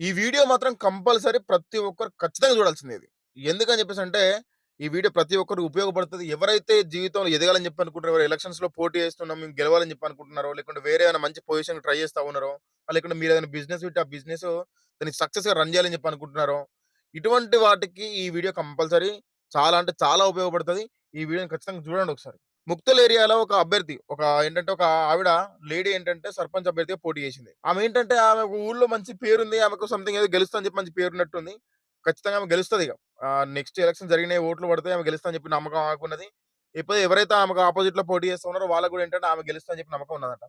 ఈ వీడియో మాత్రం కంపల్సరీ ప్రతి ఒక్కరు ఖచ్చితంగా చూడాల్సింది ఇది. ఎందుకని చెప్పేసంటే, ఈ వీడియో ప్రతి ఒక్కరికి ఉపయోగపడుతుంది ఎవరైతే జీవితంలో ఎదగాలని చెప్పి అనుకుంటారో, ఎలక్షన్స్లో పోటీ చేస్తున్నాం, మేము గెలవాలని చెప్పి అనుకుంటున్నారో, లేకుంటే వేరే ఏమైనా మంచి పొజిషన్ ట్రై చేస్తా ఉన్నారో, లేకుంటే ఏదైనా బిజినెస్ పెట్టి ఆ బిజినెస్ దాన్ని సక్సెస్‌గా రన్ చేయాలని చెప్పి అనుకుంటున్నారో, ఇటువంటి వాటికి ఈ వీడియో కంపల్సరీ చాలా అంటే చాలా ఉపయోగపడుతుంది ఈ వీడియోని ఖచ్చితంగా చూడండి ఒకసారి. ముక్తల్ ఏరియాలో ఒక అభ్యర్థి ఒక ఏంటంటే ఒక ఆవిడ లేడీ ఏంటంటే సర్పంచ్ అభ్యర్థిగా పోటీ చేసింది. ఆమె ఏంటంటే ఆమె ఊర్లో మంచి పేరుంది. ఆమెకు సంథింగ్ ఏదో గెలుస్తా అని చెప్పి మంచి పేరున్నట్టుంది. ఖచ్చితంగా ఆమె గెలుస్తుంది ఇక నెక్స్ట్ ఎలక్షన్ జరిగినాయి ఓట్లు పడితే ఆమె గెలుస్తా అని చెప్పి నమ్మకం ఆమెకున్నది. ఇప్పుడు ఎవరైతే ఆమెకు ఆపోజిట్లో పోటీ చేస్తున్నారో వాళ్ళకు వాళ్ళకి కూడా ఏంటంటే ఆమె గెలుస్తా అని చెప్పి నమ్మకం ఉన్నదట.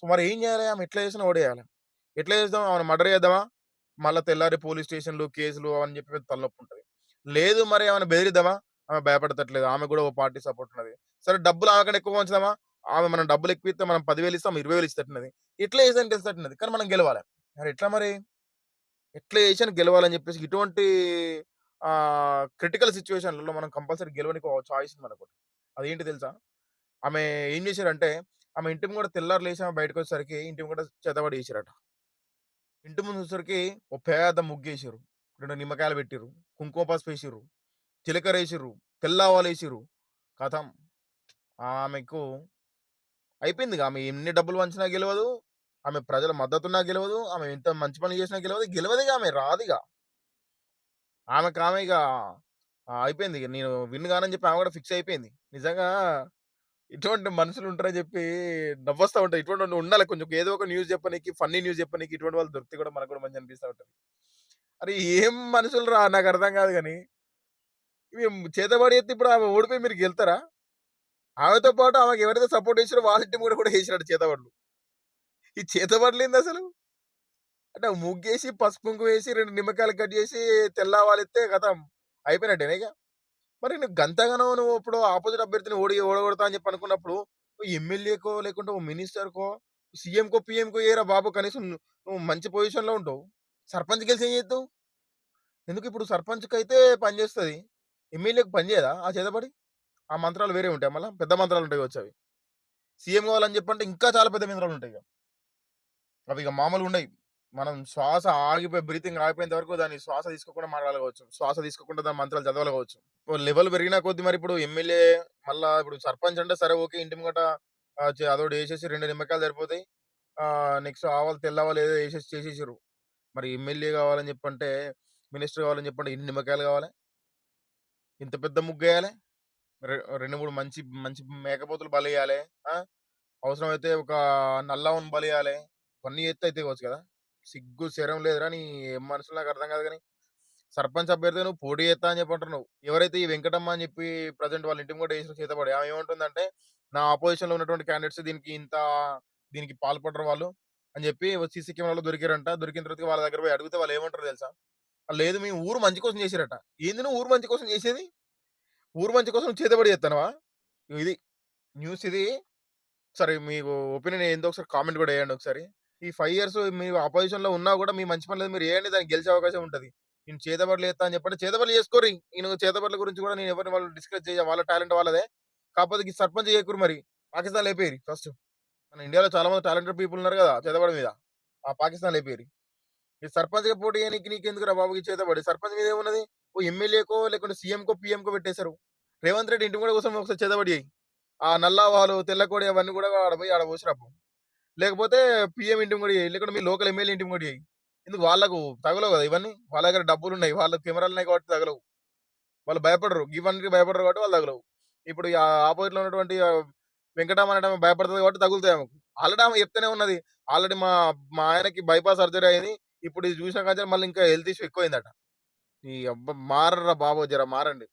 సో, మరి ఏం చేయాలి? ఆమె ఎట్లా చేసినా ఓడేయాలి. ఎట్లా చేద్దాం? ఆమెను మర్డర్ చేద్దామా? మళ్ళీ తెల్లారి పోలీస్ స్టేషన్‌లు, కేసులు అని చెప్పి తలనొప్పి ఉంటుంది లేదు మరి ఏమైనా బెదిరిద్దామా? ఆమె భయపడతట్లేదు. ఆమె కూడా ఓ పార్టీ సపోర్ట్ ఉన్నది. సరే డబ్బులు ఆమె ఎక్కువ ఉంచుదామా? ఆమె మనం డబ్బులు ఎక్కువ ఇస్తే మనం పదివేలు ఇస్తాం, 20,000 ఇచ్చేటట్టున్నది. ఇట్లా చేసి గెలిచేటట్టున్నది. కానీ మనం గెలవాలి. మరి ఎట్లా మరి? ఎట్లా చేసైనా గెలవాలని చెప్పేసి ఇటువంటి క్రిటికల్ సిచ్యువేషన్లలో మనం కంపల్సరీ గెలవడానికి ఒక చాయిస్ ఉంది మనకు. అదేంటి తెలుసా? ఆమె ఏం చేశారంటే, ఆమె ఇంటి కూడా తెల్లారి లేచి ఆమె బయటకొచ్చేసరికి ఇంటి కూడా చేతబడి ఏసిరట. ఇంటి ముందు వచ్చేసరికి ఓ పెద్ద ముగ్గేసిర్రు. 2 నిమ్మకాయలు పెట్టిర్రు. కుంకుమ పసుపు వేసిండ్రు చిలకర జీలకర్రేసిర్రు. తెల్లవాలు ఆవాలేసిర్రు. కథం ఆమెకు అయిపోయింది ఆమె ఎన్ని డబ్బులు వంచినా గెలవదు. ఆమె ప్రజల మద్దతున్నా గెలవదు. ఆమె ఎంత మంచి పనులు చేసినా గెలవదు. గెలవదిగ ఆమె రాదిగ. ఆమెకు ఆమె ఇక అయిపోయింది నేను విన్ కానని చెప్పి ఆమె కూడా ఫిక్స్ అయిపోయింది. నిజంగా ఇటువంటి మనుషులు ఉంటారని చెప్పి నవ్వస్తూ ఉంటాయి ఇటువంటి ఉండాలి కొంచెం ఏదో ఒక న్యూస్ చెప్పనీకి, ఫన్నీ న్యూస్ చెప్పనీకి ఇటువంటి వాళ్ళు దొరికితే కూడా మనకు కూడా మంచిగా అనిపిస్తూ ఉంటుంది అరే ఏం మనుషులు రా నాకు అర్థం కాదు కానీ ఇవి చేతబడి ఎత్తి ఇప్పుడు ఆమె ఓడిపోయి మీరు గెలుతారా? ఆమెతో పాటు ఆమెకు ఎవరైతే సపోర్ట్ చేసారో వాళ్ళ టీం కూడా కూడా వేసినాడు చేతబడులు. ఈ చేతబడులేందసలు? అంటే ముగ్గేసి, పసుపు కుంకుమ వేసి, రెండు నిమ్మకాయలు కట్ చేసి, తెల్ల ఆవాలెత్తే ఖతం. అయిపోయినట్టేనా మరి నువ్వు గంతగానో నువ్వు ఇప్పుడు ఆపోజిట్ అభ్యర్థిని ఓడి ఓడగొడతా అని చెప్పి అనుకున్నప్పుడు, ఎమ్మెల్యేకో లేకుంటే ఓ మినిస్టర్‌కో, సీఎంకో, పీఎంకో ఏరా బాబు కనీసం నువ్వు మంచి పొజిషన్‌లో ఉంటావు. సర్పంచ్ కలిసి ఏం చేస్తావు? ఎందుకు ఇప్పుడు సర్పంచ్కి అయితే పనిచేస్తుంది ఎమ్మెల్యేకి పనిచేయదా ఆ చేతబడి? ఆ మంత్రాలు వేరే ఉంటాయి మళ్ళీ పెద్ద మంత్రాలు ఉంటాయి వచ్చి అవి. సీఎం కావాలని చెప్పంటే ఇంకా చాలా పెద్ద మంత్రాలు ఉంటాయి ఇక అవి ఇక మామూలుగా ఉన్నాయి మనం శ్వాస ఆగిపోయి బ్రీతింగ్ ఆగిపోయేంత వరకు దాన్ని శ్వాస తీసుకోకుండా మాట్లాడగవచ్చు కావచ్చు. శ్వాస తీసుకోకుండా దాని మంత్రాలు చదవాలి కావచ్చు. లెవెల్ పెరిగిన కొద్ది మరి ఇప్పుడు ఎమ్మెల్యే మళ్ళా ఇప్పుడు సర్పంచ్ అంటే సరే ఓకే. ఇంటి ముంగట అదోడు వేసేసి రెండు నిమ్మకాయలు సరిపోతాయి. నెక్స్ట్ ఆవాలు, తెల్లవాలు ఏదో వేసేసి చేసేసారు మరి ఎమ్మెల్యే కావాలని చెప్పంటే, మినిస్టర్ కావాలని చెప్పంటే ఇన్ని నిమ్మకాయలు కావాలి? ఇంత పెద్ద ముగ్గు వేయాలి 2, 3 మంచి మంచి మేకపోతులు బలేయాలె. అవసరం అవసరమైతే ఒక నల్లావుని బలియాలె. కొన్ని ఎత్తు అయితే కావచ్చు కదా! సిగ్గు, శరం లేదురా నీ ఏం నాకు అర్థం కాదు కానీ సర్పంచ్ అభ్యర్థి నువ్వు పోటీ చేత్తా అని చెప్పంటారు నువ్వు ఎవరైతే ఈ వెంకటమ్మ అని చెప్పి ప్రజెంట్ వాళ్ళ ఇంటి కూడా వేసిన చేతపడి ఆమె ఏమంటుందంటే, నా అపోజిషన్‌లో ఉన్నటువంటి క్యాండిడేట్స్ దీనికి ఇంత దీనికి పాల్పడరు వాళ్ళు అని చెప్పి సీసీ కెమెరాలో దొరికారంట దొరికిన తర్వాత వాళ్ళ దగ్గర పోయి అడిగితే వాళ్ళు ఏమంటారో తెలుసా? లేదు మేము ఊరు మంచి కోసం చేసిరట. ఏంది నువ్వు ఊరు మంచి కోసం చేసేది? ఊరు మంచి కోసం చేతబడి చేత్తన్నావా? ఇది న్యూస్ ఇది. సరే మీకు ఒపీనియన్ ఏందో ఒకసారి కామెంట్ కూడా వేయండి ఒకసారి. ఈ ఫైవ్ ఇయర్స్ మీరు అపోజిషన్‌లో ఉన్నా కూడా మీ మంచి పనులు మీరు వేయండి దానికి గెలిచే అవకాశం ఉంటుంది నేను చేతబడులు చేత్తా అని చెప్పండి చేతబడులు చేసుకోరు నేను చేతబడుల గురించి కూడా నేను ఎవరిని వాళ్ళు డిస్కస్ చేయ వాళ్ళ టాలెంట్ వాళ్ళదే. కాకపోతే ఈ సర్పంచ్ చేయకూరు మరి. పాకిస్తాన్ ఏపీయరి ఫస్ట్. మన ఇండియాలో చాలా మంది టాలెంటెడ్ పీపుల్ ఉన్నారు కదా! చేతబడి మీద. ఆ పాకిస్తాన్ ఏపీయరి. ఈ సర్పంచ్‌గా పోటీ నీకు నీకెందుకురా బాబు ఈ చేతబడి? సర్పంచ్ మీద ఏమున్నది? ఓ ఎమ్మెల్యేకో లేకుంటే సీఎంకో, పీఎంకో పెట్టేశారు రేవంత్ రెడ్డి ఇంటి కూడా కోసం ఒకసారి చేతబడి ఆ నల్లావాలు, తెల్లకోడి అవన్నీ కూడా ఆడ పోయి ఆడ పోసిరా లేకపోతే పీఎం ఇంటి కూడా చెయ్యి. లేకుంటే మీ లోకల్ ఎమ్మెల్యే ఇంటి కూడా చెయ్యి. ఎందుకు వాళ్ళకు తగలవు కదా ఇవన్నీ. వాళ్ళ దగ్గర డబ్బులు ఉన్నాయి వాళ్ళ కెమెరాలు ఉన్నాయి కాబట్టి తగలవు. వాళ్ళు భయపడరు. ఇవన్నీ భయపడరు కాబట్టి వాళ్ళు తగలవు. ఇప్పుడు ఆపోజిట్లో ఉన్నటువంటి వెంకటామ వెంకటమ్మ భయపడుతుంది కాబట్టి తగులుతాయి ఆమెకు. ఆల్రెడీ ఆమె చెప్తూనే ఉన్నది. ఆల్రెడీ మా మా ఆయనకి బైపాస్ సర్జరీ అయింది. ఇప్పుడు ఇది చూసిన కానీ మళ్ళీ ఇంకా హెల్త్ ఇష్యూ ఎక్కువైందట. ఈ అబ్బ మారరా బాబు జర మారండి.